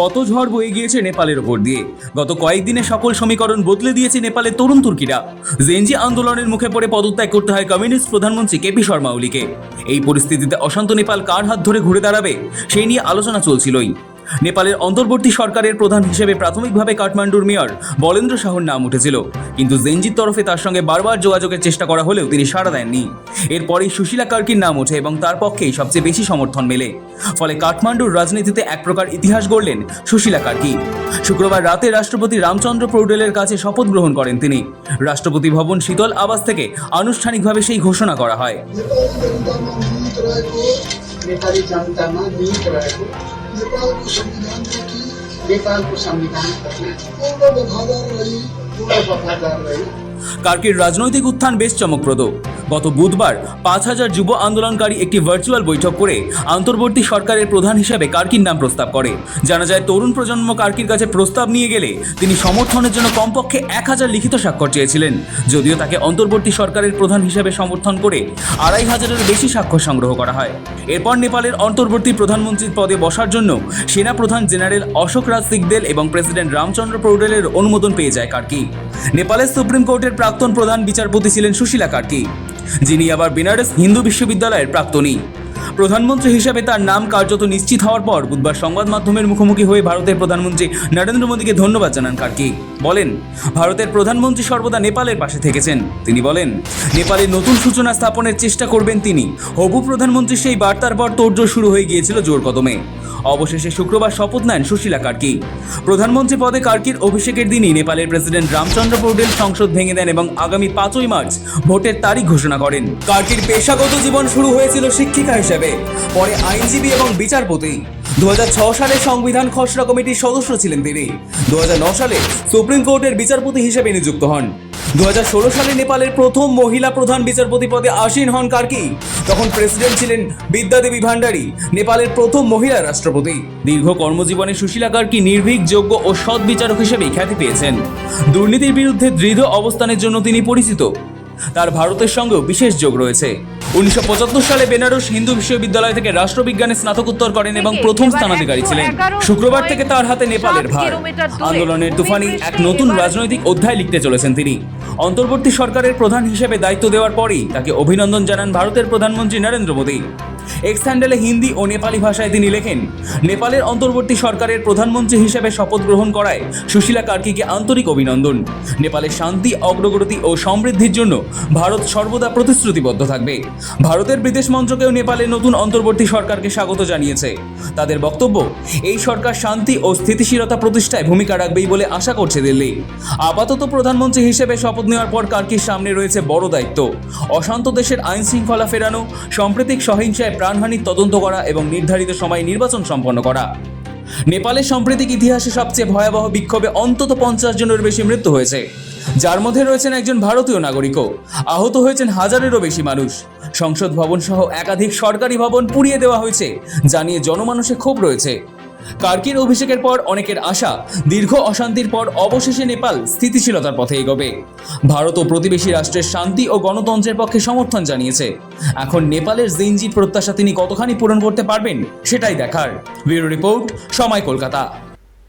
কত ঝড় বয়ে গিয়েছে নেপালের ওপর দিয়ে। গত কয়েকদিনে সকল সমীকরণ বদলে দিয়েছে নেপালের তরুণ তুর্কিরা। জেনজি আন্দোলনের মুখে পড়ে পদত্যাগ করতে হয় কমিউনিস্ট প্রধানমন্ত্রী কেপি শর্মা ওলিকে। এই পরিস্থিতিতে অশান্ত নেপাল কার হাত ধরে ঘুরে দাঁড়াবে সেই নিয়ে আলোচনা চলছিলই। নেপালের অন্তর্বর্তী সরকারের প্রধান হিসেবে প্রাথমিকভাবে কাঠমান্ডুর মেয়র বলেন্দ্র শাহর নাম উঠেছিল। কিন্তু জেনজির তরফে তার সঙ্গে বারবার যোগাযোগের চেষ্টা করা হলেও তিনি সাড়া দেননি। এরপরেই সুশীলা কার্কির নাম ওঠে এবং তার পক্ষেই সবচেয়ে বেশি সমর্থন মেলে। ফলে কাঠমান্ডুর রাজনীতিতে এক প্রকার ইতিহাস গড়লেন সুশীলা কার্কি। শুক্রবার রাতে রাষ্ট্রপতি রামচন্দ্র প্রৌডেলের কাছে শপথ গ্রহণ করেন তিনি। রাষ্ট্রপতি ভবন শীতল আবাস থেকে আনুষ্ঠানিকভাবে সেই ঘোষণা করা হয়। জনতা नेपाली जनतामा निहित रहेको नेपालको संविधानप्रति नेपालको संविधानप्रति पूर्ण वफादार रही पूर्ण वफादार रही কার্কির রাজনৈতিক উত্থান বেশ চমকপ্রদ গত বুধবার পাঁচ হাজার যুব আন্দোলনকারী একটি ভার্চুয়াল বৈঠক করে অন্তর্বর্তী সরকারের প্রধান হিসেবে কার্কির নাম প্রস্তাব করে। জানা যায়, তরুণ প্রজন্ম কার্কির কাছে প্রস্তাব নিয়ে গেলে তিনি সমর্থনের জন্য কমপক্ষে এক হাজার লিখিত স্বাক্ষর চেয়েছিলেন। যদিও তাকে অন্তর্বর্তী সরকারের প্রধান হিসেবে সমর্থন করে আড়াই হাজারের বেশি স্বাক্ষর সংগ্রহ করা হয়। এরপর নেপালের অন্তর্বর্তী প্রধানমন্ত্রীর পদে বসার জন্য সেনা প্রধান জেনারেল অশোক রাজ সিগদেল এবং প্রেসিডেন্ট রামচন্দ্র পৌডেলের অনুমোদন পেয়ে যায় কার্কি। নেপালের সুপ্রিম কোর্টের প্রাক্তন প্রধান বিচারপতি ছিলেন সুশীলা কার্কি। যিনি আবার বেনারস হিন্দু বিশ্ববিদ্যালয়ের প্রাক্তনী। প্রধানমন্ত্রী হিসাবে তার নাম কার্যত নিশ্চিত হওয়ার পর বুধবার সংবাদ মাধ্যমের মুখোমুখি হয়ে ভারতের প্রধানমন্ত্রী নরেন্দ্র মোদীকে ধন্যবাদ জানান কার্কি। বলেন, ভারতের প্রধানমন্ত্রী সর্বদা নেপালের পাশে থেকেছেন। তিনি বলেন, নেপালে নতুন সূচনা স্থাপনের চেষ্টা করবেন তিনি। হবু প্রধানমন্ত্রী সেই বার্তার পর তোড়জোড় শুরু হয়ে গিয়েছিল জোর কদমে। অবশেষে শুক্রবার শপথ নেন সুশীলা কার্কি। প্রধানমন্ত্রী পদে কার্কির অভিষেকের দিনই নেপালের প্রেসিডেন্ট রামচন্দ্র পৌডেল সংসদ ভেঙে দেন এবং আগামী পাঁচই মার্চ ভোটের তারিখ ঘোষণা করেন। কার্কির পেশাগত জীবন শুরু হয়েছিল শিক্ষিকা হিসেবে। পরে আইনজীবী এবং বিচারপতি। দু সালে সংবিধান খসড়া কমিটির সদস্য ছিলেন তিনি। দু সালে সুপ্রিম কোর্টের বিচারপতি হিসেবে নিযুক্ত হন। দু সালে নেপালের প্রথম মহিলা প্রধান বিচারপতি পদে আসীন হন কার্কি তখন প্রেসিডেন্ট ছিলেন বিদ্যাদেবী ভান্ডারী নেপালের প্রথম মহিলা রাষ্ট্রপতি। দীর্ঘ কর্মজীবনে সুশীলা কার্কি নির্ভীক, যোগ্য ও সৎ বিচারক হিসেবে খ্যাতি পেয়েছেন। দুর্নীতির বিরুদ্ধে দৃঢ় অবস্থানের জন্য তিনি পরিচিত। তার ভারতের সঙ্গেও বিশেষ যোগ রয়েছে। উনিশশো পঁচাত্তর সালে বেনারস হিন্দু বিশ্ববিদ্যালয় থেকে রাষ্ট্রবিজ্ঞানে স্নাতকোত্তর করেন এবং প্রথম স্থানাধিকারী ছিলেন। শুক্রবার থেকে তার হাতে নেপালের ভার। আন্দোলনের তুফানি এক নতুন রাজনৈতিক অধ্যায় লিখতে চলেছেন তিনি। অন্তর্বর্তী সরকারের প্রধান হিসেবে দায়িত্ব দেওয়ার পরেই তাকে অভিনন্দন জানান ভারতের প্রধানমন্ত্রী নরেন্দ্র মোদী। এক্স হিন্দি ও নেপালি ভাষায় তিনি লেখেন, নেপালের অন্তর্বর্তী সরকারের প্রধানমন্ত্রী হিসেবে শপথ গ্রহণ করায় সুশীলা কার্কিকে আন্তরিক অভিনন্দন। নেপালের শান্তি, অগ্রগতি ও সমৃদ্ধির জন্য ভারত সর্বদা প্রতিশ্রুতিবদ্ধ থাকবে। ভারতের বিদেশ মন্ত্রকেও নেপালের নতুন অন্তর্বর্তী সরকারকে স্বাগত জানিয়েছে। তাদের বক্তব্য, এই সরকার শান্তি ও স্থিতিশীলতা প্রতিষ্ঠায় ভূমিকা রাখবেই বলে আশা করছে দিল্লি। আপাতত প্রধানমন্ত্রী হিসেবে শপথ নেওয়ার পর কার্কির সামনে রয়েছে বড় দায়িত্ব। অশান্ত দেশের আইন শৃঙ্খলা ফেরানো, সাম্প্রতিক সহিংসায় প্রাণহানির তদন্ত করা এবং নির্ধারিত সময়ে নির্বাচন সম্পন্ন করা। নেপালের সাম্প্রতিক ইতিহাসে সবচেয়ে ভয়াবহ বিক্ষোভে অন্তত পঞ্চাশ জনের বেশি মৃত্যু হয়েছে। যার মধ্যে রয়েছেন একজন ভারতীয় নাগরিকও। আহত হয়েছেন হাজারেরও বেশি মানুষ। সংসদ ভবন সহ একাধিক সরকারি ভবন পুড়িয়ে দেওয়া হয়েছে যা নিয়ে জনমানসে ক্ষোভ রয়েছে। কার্কির অভিষেকের পর অনেকের আশা, দীর্ঘ অশান্তির পর অবশেষে নেপাল স্থিতিশীলতার পথে এগোবে। ভারত ও প্রতিবেশী রাষ্ট্রের শান্তি ও গণতন্ত্রের পক্ষে সমর্থন জানিয়েছে। এখন নেপালের জিনজির প্রত্যাশা তিনি কতখানি পূরণ করতে পারবেন, সেটাই দেখার। ব্যুরো রিপোর্ট, সময় কলকাতা।